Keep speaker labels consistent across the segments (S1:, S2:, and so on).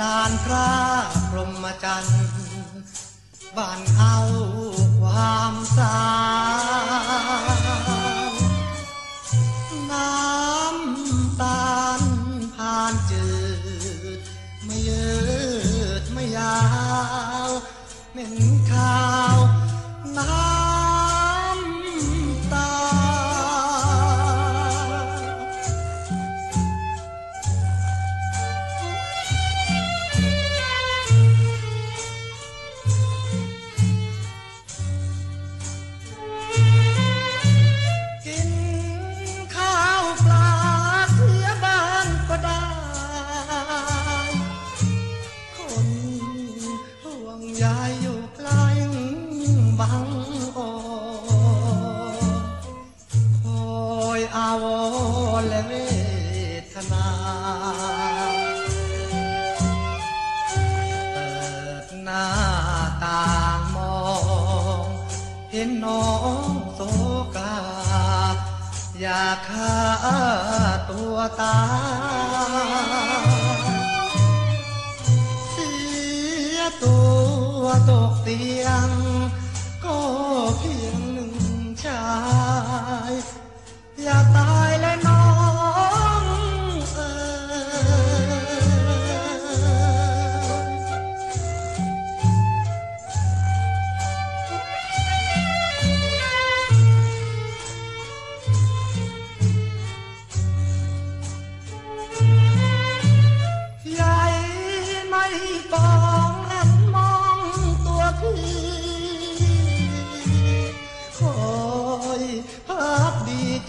S1: ลานพระพรหมจรรย์บ้านเอาความสางน้ำตาลผ่านจืด ไม่ยืดไม่ยาวเหม็น นาเปิดหน้าต่างมอง เห็นน้องโศกาอยากฆ่าตัวตายเสียตัวตกเตียง ก็เพียงหนึ่งชา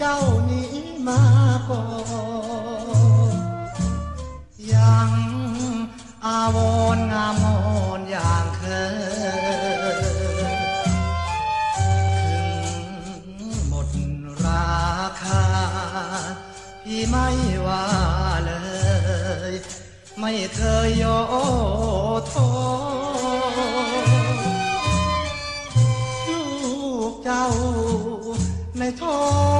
S1: เจ้านี้มาก่อนยังอาวรณ์งามงอนอย่างเคยถึงหมดราคา พี่ไม่ว่าเลย ไม่เคยโยโทลูกเจ้าในท้อ